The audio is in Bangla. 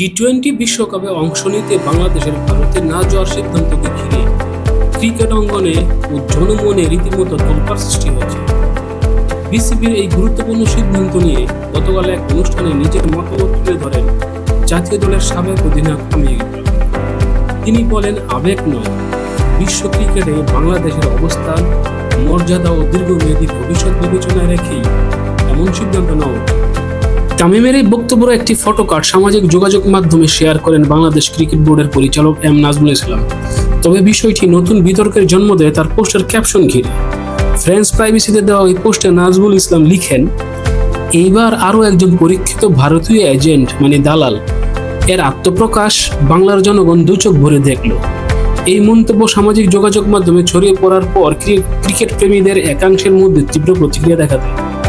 টি টোয়েন্টি বিশ্বকাপে অংশ নিতে বাংলাদেশের ভারতে না যাওয়ার সিদ্ধান্তকে ঘিরে ক্রিকেট অঙ্গনে ও জনমনে রীতিমতো তোলপাড় সৃষ্টি হয়েছে বিসিবির এই গুরুত্বপূর্ণ সিদ্ধান্ত নিয়ে গতকাল এক অনুষ্ঠানে নিজের মতামত তুলে ধরেন জাতীয় দলের সাবেক অধিনায়ক আমির ইকবাল। তিনি বলেন, আবেগ নয় বিশ্ব ক্রিকেটে বাংলাদেশের অবস্থান, মর্যাদা ও দীর্ঘমেয়াদী ভবিষ্যৎ বিবেচনায় রেখেই এমন সিদ্ধান্ত নেওয়া উচিত। তামিমের এই বক্তব্য একটি ফটো কার্ড সামাজিক যোগাযোগ মাধ্যমে শেয়ার করেন বাংলাদেশ ক্রিকেট বোর্ডের পরিচালক এম নাজমুল ইসলাম। তবে বিষয়টি নতুন বিতর্কের জন্ম দেয় তার পোস্টের ক্যাপশন ঘিরে। ফ্রেন্স প্রাইভেসিতে দেওয়া ওই পোস্টে নাজমুল ইসলাম লিখেন, এইবার আরও একজন পরীক্ষিত ভারতীয় এজেন্ট মানে দালাল, এর আত্মপ্রকাশ বাংলার জনগণ দুচোখ ভরে দেখল। এই মন্তব্য সামাজিক যোগাযোগ মাধ্যমে ছড়িয়ে পড়ার পর ক্রি- ক্রিকেট প্রেমীদের একাংশের মধ্যে তীব্র প্রতিক্রিয়া দেখা দেয়।